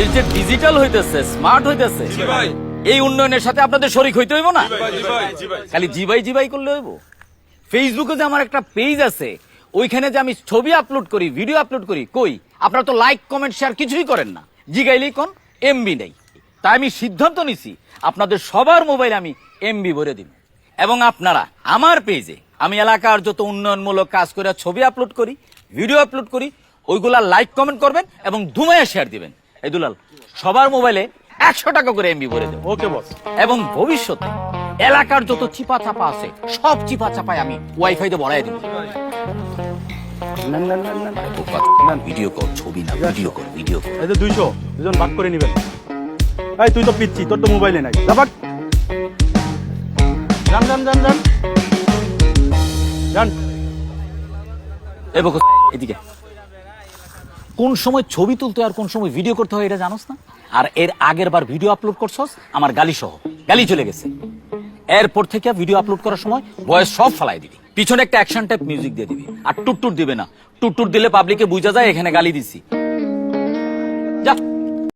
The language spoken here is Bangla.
দেশ যে ডিজিটাল হইতেছে স্মার্ট হইতেছে এই উন্নয়নের সাথে আপনাদের শরিক হইতে হইব না? খালি জিবাই জিবাই করলে হইব। ফেসবুকে যে আমার একটা পেজ আছে ওইখানে যে আমি ছবি আপলোড করি ভিডিও আপলোড করি কই? আপনারা তো লাইক কমেন্ট শেয়ার কিছুই করেন না। জিগাইলেই কোন? এমবি নেই। তাই আমি সিদ্ধান্ত নিছি আপনাদের সবার মোবাইল আমি এমবি ভরে দিব। এবং আপনারা আমার পেজে আমি এলাকার যত উন্নয়নমূলক কাজ করে ছবি আপলোড করি ভিডিও আপলোড করি ওইগুলা লাইক কমেন্ট করবেন এবং ধুমায়া শেয়ার দিবেন। এই দুলাল সবার মোবাইলে একশো টাকা করে এমবি ভরে দেবো। ওকে বস। এবং ভবিষ্যতে এলাকার যত চিপা চাপা আছে সব চিপা চাপায় আমি ওয়াইফাই তে বড়াই দিব। ভিডিও কর ছবি না ভিডিও কর ভিডিও কর এই দুইশো দুজন ভাগ করে নেবেন। এই তুই তো পিচ্ছি তোর তো মোবাইলে নাই। যা ভাগ। যান যান যান যান। যান। এদিকে। কোন সময় ছবি তুলতে আর কোন সময় ভিডিও করতে হয় এটা জানোস না? আর এর আগের বার ভিডিও আপলোড করছস, আমার গালি সহ। গালি চলে গেছে। এরপর থেকে ভিডিও আপলোড করার সময় বয়স সব ফালাই দিবি। পিছনে একটা অ্যাকশন টাইপ মিউজিক দিয়ে দিবি। আর টুট টুট দিবে না। টুট টুট দিলে পাবলিকে বুঝা যায়, এখানে গালি দিছি।